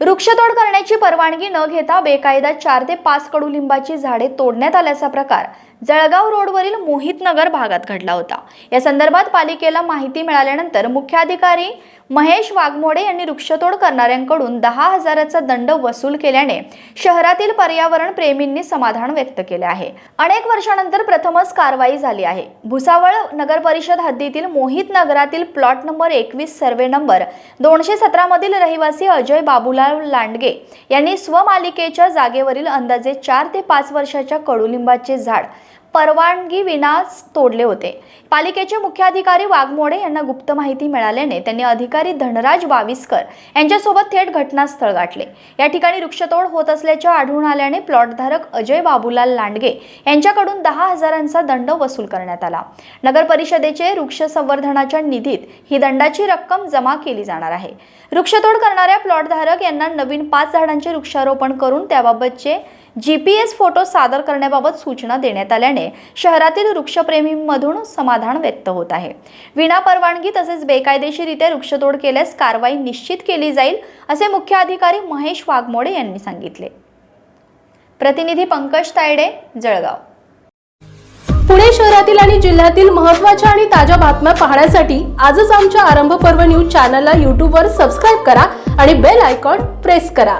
वृक्षतोड करण्याची परवानगी न घेता बेकायदा चार ते पाच कडुलिंबाची झाडे तोडण्यात आल्याचा प्रकार जळगाव रोडवरील मोहित नगर भागात घडला होता. या संदर्भात पालिकेला माहिती मिळाल्यानंतर मुख्याधिकारी महेश वाघमोडे यांनी वृक्षतोड करणाऱ्यांकडून दहा हजाराचा दंड वसूल केल्याने शहरातील पर्यावरण प्रेमींनी समाधान व्यक्त केले आहे. अनेक वर्षानंतर प्रथमच कारवाई झाली आहे. भुसावळ नगर परिषद हद्दीतील मोहित नगरातील प्लॉट नंबर एकवीस सर्वे नंबर दोनशे सतरा मधील रहिवासी अजय बाबूला बाबूलाल लांडगे यांनी स्वमालिकेच्या जागेवरील अंदाजे चार ते पाच वर्षाच्या कडुलिंबाचे झाड परवानगी विना तोडले होते. पालिकेचे मुख्याधिकारी वाघमोडे यांना गुप्त माहिती मिळाल्याने त्यांनी अधिकारी धनराज वाविस्कर यांच्यासोबत थेट घटनास्थळ गाठले. या ठिकाणी वृक्षतोड होत असल्याचे आढळून आल्याने प्लॉटधारक अजय बाबूलाल लांडगे यांच्याकडून दहा हजारांचा दंड वसूल करण्यात आला. नगर परिषदेचे वृक्ष संवर्धनाच्या निधीत ही दंडाची रक्कम जमा केली जाणार आहे. वृक्षतोड करणाऱ्या प्लॉटधारक यांना नवीन पाच झाडांचे वृक्षारोपण करून त्याबाबतचे जी पी एस फोटो सादर करण्याबाबत सूचना देण्यात आल्याने शहरातील वृक्षप्रेमींमधून समाधान व्यक्त होत आहे. विना परवानगी तसेच बेकायदेशीरित्या वृक्षतोड केल्यास कारवाई निश्चित केली जाईल असे मुख्य अधिकारी महेश वाघमोडे यांनी सांगितले. प्रतिनिधी पंकज तायडे जळगाव. पुणे शहरातील आणि जिल्ह्यातील महत्त्वाच्या आणि ताज्या बातम्या पाहण्यासाठी आजच आमच्या आरंभ पर्व न्यूज चॅनलला यूट्यूबवर सबस्क्राईब करा आणि बेल आयकॉन प्रेस करा.